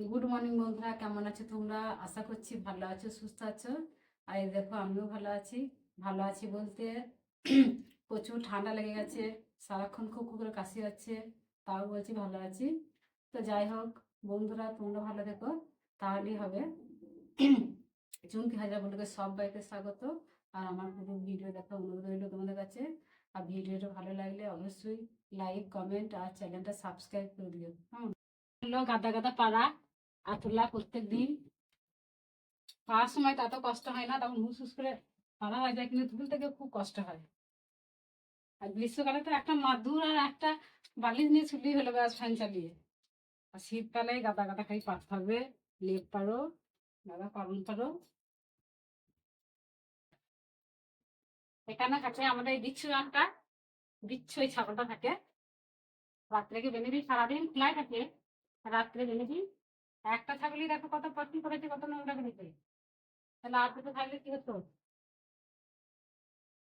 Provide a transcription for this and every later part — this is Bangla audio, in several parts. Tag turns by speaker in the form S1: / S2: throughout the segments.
S1: গুড মর্নিং বন্ধুরা, কেমন আছো তোমরা? আশা করছি ভালো আছো, সুস্থ আছো। আর দেখো, আমিও ভালো আছি। ভালো আছি বলতে প্রচুর ঠান্ডা লেগে গেছে, সারাক্ষণ খুব করে কাশি হচ্ছে, তাও বলছি ভালো আছি। তো যাই হোক, বন্ধুরা, তোমরা ভালো থেকো, তাহলেই হবে। চুমকি হাজার বন্ধুকে সব বাড়িতে স্বাগত। আর আমার পুরো ভিডিও দেখা, অনুরোধ রইল তোমাদের কাছে। আর ভিডিওটা ভালো লাগলে অবশ্যই লাইক কমেন্ট আর চ্যানেলটা সাবস্ক্রাইব করে দিও। হ্যাঁ গাদা গাদা পাড়া। আতলা প্রত্যেক দিন পাওয়ার সময় তত কষ্ট হয় না, তখন হুস হুস করে পাড়া হয়ে যায়, কিন্তু তুলতে গিয়ে খুব কষ্ট হয়। আর গ্রীষ্মকালে তো একটা মাদুর আর একটা বালিশ নিয়ে ছুটি হলো ব্যাস ফ্যান চালিয়ে। আর শীতকালে গাদা গাদা খাই পাততে হবে লেপ পারো গাদা পালন পারো এখানে থাকে আমাদের এই বিচ্ছু গানটা বিচ্ছু এই ছাগলটা থাকে। রাত্রে বেঁধে দিই সারাদিন খোলাই থাকে, রাত্রে বেঁধে দিই একটা ছাগলই দেখো কত পটি করেছে, কত নোংরা করেছে। তাহলে আর দুটো থাকলে কি হতো?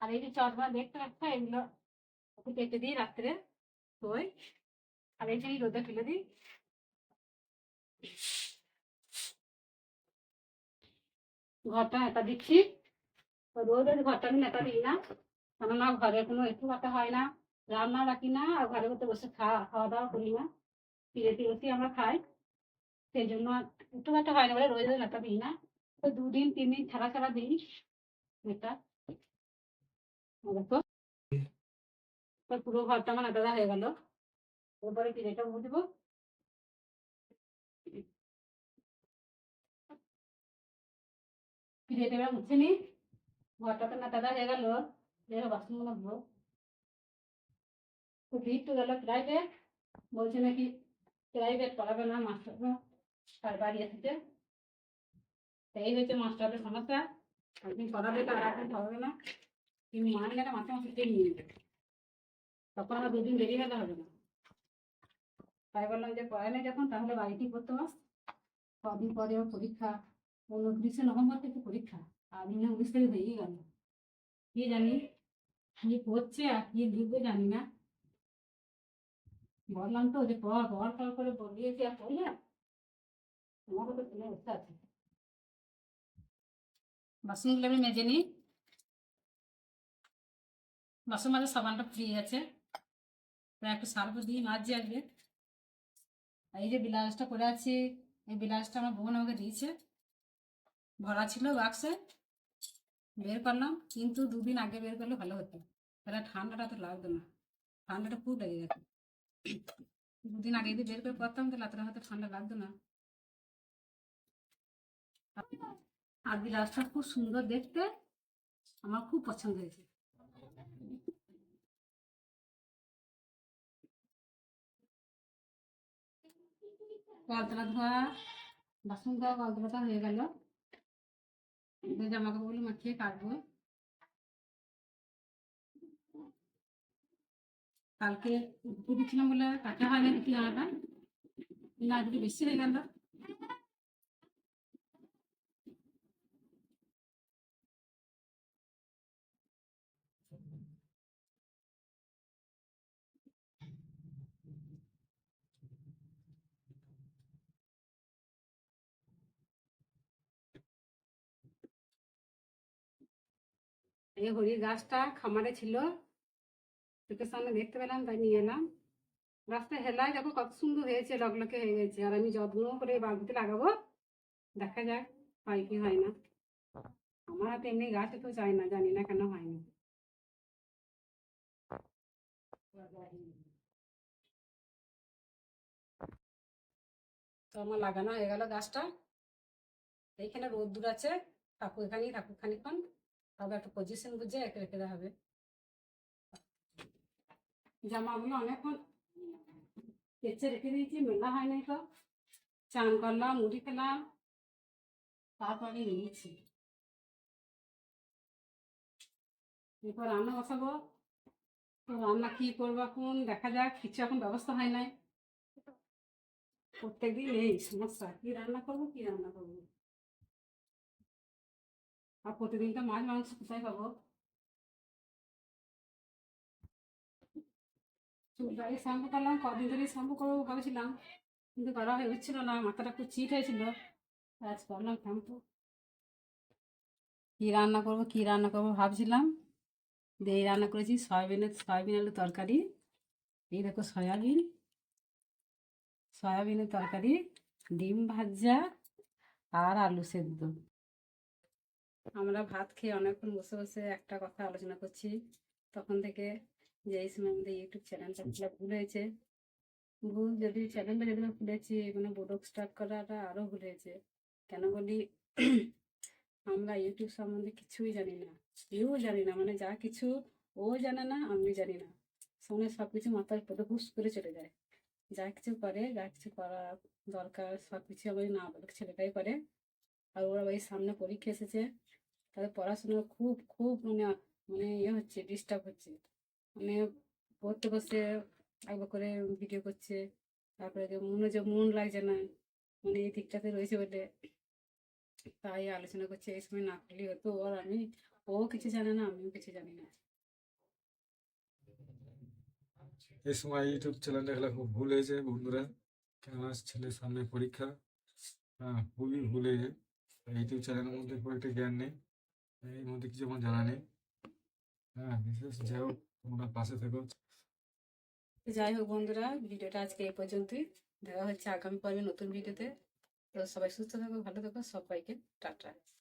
S1: আর এই যে চশমা দেখতে পাচ্ছ, এগুলো ওকে কেটে দিই রাত্রে ওই আর এই যে রোদে ফেলে দিই। ঘরটা নেতা দিচ্ছি। রোদের ঘরটা আমি নেতা দিই না। কেননা ঘরে কোনো একটু কথা হয় না, রান্না রাখি না, আর ঘরের মধ্যে বসে খাওয়া খাওয়া দাওয়া করি না। ফিরে ফিরে আমরা খাই। সেই জন্য একটু একটা হয় না বলে রোজ রোজ নেতা দিই না। তো দুদিন তিন দিন ছাড়া ছাড়া দিই। দেখো। তো পুরো ঘরটা আমার নেতা হয়ে গেল। এরপরে পিড়েটা বুঝব পিড়েটা এবার মুছে নি ঘরটা তো নেতাটা হয়ে গেল। দেখো বাসন তো ভিড় তো গেল প্রাইভেট। বলছে নাকি প্রাইভেট পড়াবে না মাস্টার তার বাড়ি এই হচ্ছে মাস্টারের সমস্যা। আর পড়াবে না। মাসে মাসে টেনে নিয়ে নেবে। তখন আমার দুদিন দেরি হবে না। তাই বললাম যে যখন, তাহলে বাড়িতেই মাস কদিন পরে পরীক্ষা। উনত্রিশে নভেম্বর থেকে পরীক্ষা। আর দিনে উনিশ তারিখ হয়েই গেল। কি জানি? কি পড়ছে আর কি লিখবে জানি না। বললাম তো যে পড় পড় করে বলিয়েছি আর পড়লে তোমাকে তো শুনে বসে আছে বাসনগুলো আমি মেজে নিই। বাসন মাঝে সাবানটা ফ্রি আছে একটু সার্ফ দিয়ে মাঝে আসবে। আর এই যে ব্লাউজটা করে আছি, এই ব্লাউজটা আমার বোন আমাকে দিয়েছে। ভরা ছিল বাক্সে বের করলাম, কিন্তু দুদিন আগে বের করলে ভালো হতো। তাহলে ঠান্ডাটা তো লাগতো না। ঠান্ডাটা খুব লেগে গেছে। দুদিন আগে যদি বের করে পড়তাম তাহলে এতটা হয়তো ঠান্ডা লাগতো না। আর ব্লাউজটা খুব সুন্দর দেখতে। আমার খুব পছন্দ হয়েছে। কলতলা ধোয়া, বাসন ধোয়া কলতলাটা হয়ে গেল। জামা কাপড়গুলো মাখিয়ে কাটবো। কালকে দিচ্ছিলাম বলে কাটা হয় না কি জামাটা না বেশি হয়ে গেল। এই হরি গাছটা খামারে ছিল। চোখের সামনে দেখতে পেলাম, তাই নিয়ে এলাম। গাছটা হেলায় দেখো কত সুন্দর হয়েছে লগলকে হয়ে গেছে। আর আমি যত্ন করে বাগিতে লাগাবো। দেখা যাক হয় কি হয় না। আমার হাতে এমনি গাছ তো চাই না, জানি না কেন হয় না তো আমার লাগানো হয়ে গেল গাছটা। এইখানে রোদ্দুর আছে, থাকুক এখানেই থাকুক খানিক্ষণ তবে একটা পজিশন বুঝে একে রেখে দেওয়া হবে। জামাগুলো অনেকক্ষণ কেচে রেখে দিয়েছি, মেলা হয় নাই তো। চান করলাম, মুড়ি খেলাম, তারপরে নিয়েছি। এরপর রান্না বসাবো। তো রান্না কি করব এখন? দেখা যাক, কিছু এখন ব্যবস্থা হয় নাই। প্রত্যেকদিন এই সমস্যা, কি রান্না করব, কি রান্না করব? আর প্রতিদিন তো মাছ মাংস কোথায় পাবো? চুলটাকে শ্যাম্পু করলাম কদিন ধরে শ্যাম্পু করব ভাবছিলাম, কিন্তু করা হয়ে উঠছিল না, মাথাটা খুব চিট হয়েছিল আজ করলাম কিন্তু কী রান্না করব, কী রান্না করব ভাবছিলাম দিয়ে এই রান্না করেছি সয়াবিনের সয়াবিন আলু তরকারি, এই দেখো সয়াবিন, সয়াবিনের তরকারি, ডিম ভাজা আর আলু সেদ্ধ। আমরা ভাত খেয়ে অনেকক্ষণ বসে বসে একটা কথা আলোচনা করছি। তখন থেকে যে এই সময় আমাদের ইউটিউব চ্যানেলটা খোলা ভুল হয়েছে। ভুল যদি চ্যানেলটা যদি আমরা খুলেছি মানে ব্লগ স্টার্ট করাটা আরও ভুল হয়েছে। কেন বলি? আমরা ইউটিউব সম্বন্ধে কিছুই জানি না। কেউ জানি না মানে যা কিছু ও জানে না, আমি জানি না। সঙ্গে সব কিছু মাথার পরে হুস করে চলে যায়। যা কিছু করে, যা কিছু করা দরকার সব কিছু আমি না বলে ছেলেটাই করে। আর ওরা ওই সামনে পরীক্ষা এসেছে। তাদের পড়াশোনা খুব খুব মানে মানে ইয়ে হচ্ছে ডিস্টার্ব হচ্ছে। মানে পড়তে বসে একবার করে ভিডিও করছে। তারপরে মনে যে মন লাগছে না। মানে এই দিকটাতে রয়েছে বলে। তাই আলোচনা করছে, এই সময় না করলে হতো আর আমি, ও কিছু জানে না, আমিও কিছু জানি না।
S2: এই সময় ইউটিউব চ্যানেলটা খেলা খুব ভুল হয়েছে বন্ধুরা। কেননা ছেলের সামনে পরীক্ষা হ্যাঁ খুবই ভুল হয়েছে। ইউটিউব চ্যানেলের মধ্যে খুব একটা জ্ঞান নেই। এর মধ্যে কিছু আমার জানা নেই। হ্যাঁ বিশেষ যাই হোক, তোমরা পাশে থেকো।
S1: যাই হোক বন্ধুরা, ভিডিওটা আজকে এই পর্যন্তই। দেখা হচ্ছে আগামী পর্বে নতুন ভিডিওতে। তো সবাই সুস্থ থাকো, ভালো থাকো, সবাইকে টাটা।